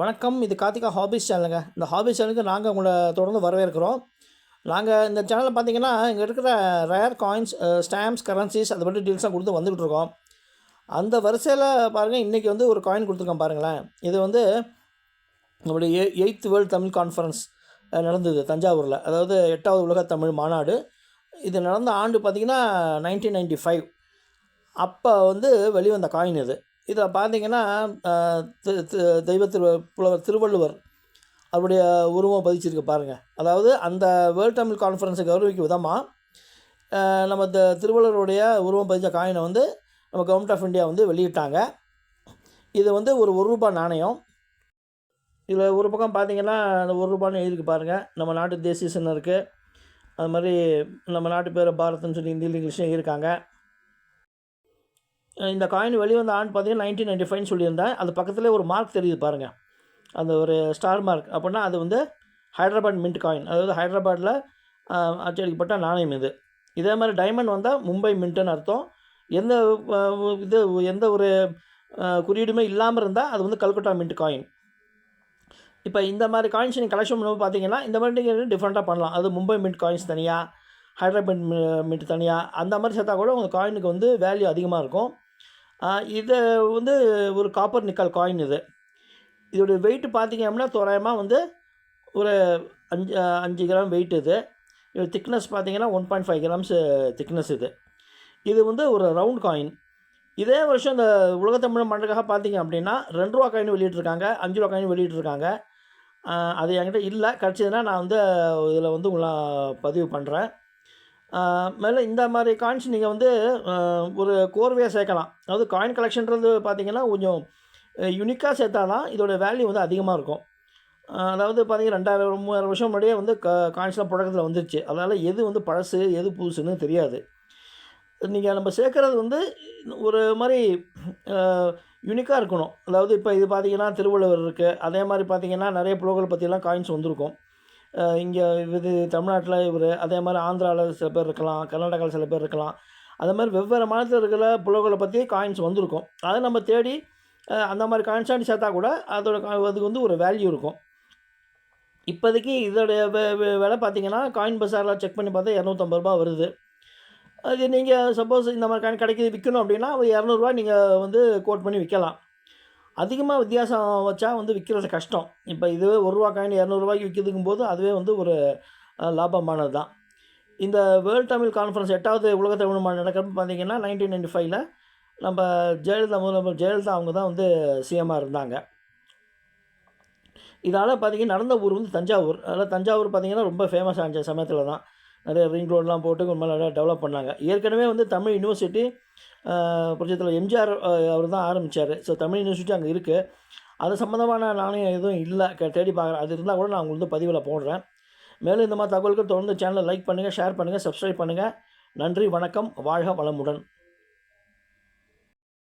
வணக்கம் இது கார்த்திகா ஹாபிஸ் சேனலுங்க. இந்த ஹாபிஸ் சேனலுக்கு நாங்கள் உங்களை தொடர்ந்து வரவேற்கிறோம். நாங்கள் இந்த சேனலில் பார்த்தீங்கன்னா இங்கே இருக்கிற ரேர் காயின்ஸ் ஸ்டாம்ப்ஸ் கரன்சிஸ் அதை பற்றி டீல்ஸாக கொடுத்து வந்துக்கிட்டு இருக்கோம். அந்த வரிசையில் பாருங்கள் இன்றைக்கி வந்து ஒரு காயின் கொடுத்துருக்கோம் பாருங்களேன். இது வந்து நம்மளுடைய a eighth world Tamil conference நடந்தது தஞ்சாவூரில். அதாவது எட்டாவது உலக தமிழ் மாநாடு. இது நடந்த ஆண்டு பார்த்திங்கன்னா நைன்டீன் நைன்டி ஃபைவ் அப்போ வந்து வெளிவந்த காயின் இது. இதில் பார்த்தீங்கன்னா தி- தெய்வ திரு புலவர் திருவள்ளுவர் அவருடைய உருவம் பதிச்சிருக்கு பாருங்கள் அதாவது அந்த வேர்ல்ட் தமிழ் கான்ஃபரன்ஸை கௌரவிக்கும் விதமாக நம்ம இந்த திருவள்ளுவருடைய உருவம் பதிச்ச காயினை வந்து நம்ம கவர்மெண்ட் ஆஃப் இந்தியா வந்து வெளியிட்டாங்க. இது வந்து ஒரு ஒரு ரூபாய் நாணயம். இதில் ஒரு பக்கம் பார்த்தீங்கன்னா அந்த ஒரு ரூபான்னு எழுதிருக்கு பாருங்கள் நம்ம நாட்டு தேசிய சின்னம் இருக்குது அது மாதிரி நம்ம நாட்டு பேர் பாரத்னு சொல்லி ஹிந்தியில் இங்கிலீஷும் இருக்காங்க இந்த காயின் வெளிவந்த ஆண்டு பார்த்தீங்கன்னா நைன்டீன் நைன்டி ஃபைவ்னு சொல்லியிருந்தேன் அது பக்கத்துலேயே ஒரு மார்க் தெரியுது பாருங்கள் அந்த ஒரு ஸ்டார் மார்க் அப்படின்னா அது வந்து ஹைதராபாத் மின்ட் காயின் அதாவது ஹைதராபாத்தில் அச்சடிக்கப்பட்ட நாணயம் இது. இதே மாதிரி டைமண்ட் வந்தால் மும்பை மின்ட்டுன்னு அர்த்தம். எந்த இது எந்த ஒரு குறியீடுமே இல்லாமல் இருந்தால் அது வந்து கல்கட்டா மின்ட் காயின் இப்போ இந்த மாதிரி காயின்ஸ் நீங்கள் கலெக்ஷன் பண்ணும்போது பார்த்தீங்கன்னா இந்த மாதிரி நீங்கள் டிஃப்ரெண்ட்டாக பண்ணலாம். அது மும்பை மின்ட் காயின்ஸ் தனியாக ஹைதராபாத் மின்ட் தனியாக அந்த மாதிரி சேர்த்தா கூட உங்கள் காயினுக்கு வந்து வேல்யூ அதிகமாக இருக்கும். இது வந்து ஒரு காப்பர் நிக்கல் காயின் இது. இதோடைய வெயிட் பார்த்தீங்க அப்படின்னா தோராயமாக வந்து ஒரு அஞ்சு அஞ்சு கிராம் வெயிட் இது. இது திக்னஸ் பார்த்தீங்கன்னா one point five grams thickness இது. இது வந்து ஒரு ரவுண்ட் காயின் இதே வருஷம் இந்த உலகத்தமிழ் மன்றக்காக பார்த்தீங்க அப்படின்னா ரெண்டு ரூபா காயின் வெளியிட்டிருக்காங்க அஞ்சு ரூபா காயின் வெளியிட்ருக்காங்க அது என்கிட்ட இல்லை. கிடச்சதுன்னா நான் வந்து இதில் வந்து உங்களை பதிவு பண்ணுறேன் மேலே இந்த மாதிரி காயின்ஸ் நீங்கள் வந்து ஒரு கோர்வையாக சேர்க்கலாம். அதாவது காயின் கலெக்ஷன்றது பார்த்தீங்கன்னா கொஞ்சம் யுனிக்காக சேர்த்தா தான் இதோட வேல்யூ வந்து அதிகமாக இருக்கும். அதாவது பார்த்தீங்கன்னா ரெண்டாயிரம் மூவாயிரம் வருஷம் முன்னாடியே வந்து க காயின்ஸ்லாம் புழக்கத்தில் வந்துருச்சு. அதனால் எது வந்து பழசு எது புதுசுன்னு தெரியாது. நீங்கள் நம்ம சேர்க்குறது வந்து ஒரு மாதிரி யுனிக்காக இருக்கணும். அதாவது இப்போ இது பார்த்தீங்கன்னா திருவள்ளுவர் இருக்குது அதே மாதிரி பார்த்தீங்கன்னா நிறைய புலவர்கள் பற்றிலாம் காயின்ஸ் வந்திருக்கும். இங்கே இது தமிழ்நாட்டில் இவர் அதே மாதிரி ஆந்திராவில் சில பேர் இருக்கலாம் கர்நாடகாவில் சில பேர் இருக்கலாம். அதே மாதிரி வெவ்வேறு மாநிலத்தில் இருக்கிற புலவர்களை பற்றி காயின்ஸ் வந்திருக்கும். அதை நம்ம தேடி அந்த மாதிரி காயின்ஸாண்டி சேர்த்தா கூட அதோட கா- அதுக்கு வந்து ஒரு வேல்யூ இருக்கும். இப்போதைக்கு இதோடைய விலை பார்த்தீங்கன்னா காயின் பஸாரில் செக் பண்ணி பார்த்தா இரநூத்தம்பது ரூபா வருது. அது நீங்கள் சப்போஸ் இந்த மாதிரி காயின் கிடைக்கிது விற்கணும் அப்படின்னா ஒரு இரநூறுவா நீங்கள் வந்து கோட் பண்ணி விற்கலாம். அதிகமாக வித்தியாசம் வச்சா வந்து விற்கிறது கஷ்டம். இப்போ இதுவே ஒரு ரூபா காயின் இரநூறுவாய்க்கு விற்கிறதுக்கும் போது அதுவே வந்து ஒரு லாபமானது தான் இந்த வேர்ல்டு தமிழ் கான்ஃபரன்ஸ் எட்டாவது உலக தமிழ் மாநாடு நடக்கிறப்ப பார்த்தீங்கன்னா நைன்டீன் நைன்டி ஃபைவ்ல நம்ம ஜெயலலிதா முதலமைச்சர் ஜெயலலிதா அவங்க தான் வந்து சிஎம்மாக இருந்தாங்க. இதால் பார்த்தீங்கன்னா நடந்த ஊர் வந்து தஞ்சாவூர். அதில் தஞ்சாவூர் பார்த்தீங்கன்னா ரொம்ப ஃபேமஸ் ஆன சமயத்தில் தான் நிறைய ரிங் ரோடெலாம் போட்டு கொஞ்சம் நல்லா டெவலப் பண்ணாங்க. ஏற்கனவே வந்து தமிழ் யூனிவர்சிட்டி புரட்சத்தில் எம்ஜிஆர் அவர் தான் ஆரம்பித்தார் ஸோ தமிழ் யூனிவர்சிட்டி அங்கே இருக்குது அது சம்மந்தமான நாணயம் எதுவும் இல்லை. தேடி பார்க்குறேன் அது இருந்தால் கூட நான் உங்களுக்கு பதிவில் போடுறேன். மேலும் இந்த மாதிரி தகவல்கள் தொடர்ந்து சேனலை லைக் பண்ணுங்கள் ஷேர் பண்ணுங்கள் சப்ஸ்கிரைப் பண்ணுங்கள் நன்றி வணக்கம். வாழ்க வளமுடன்.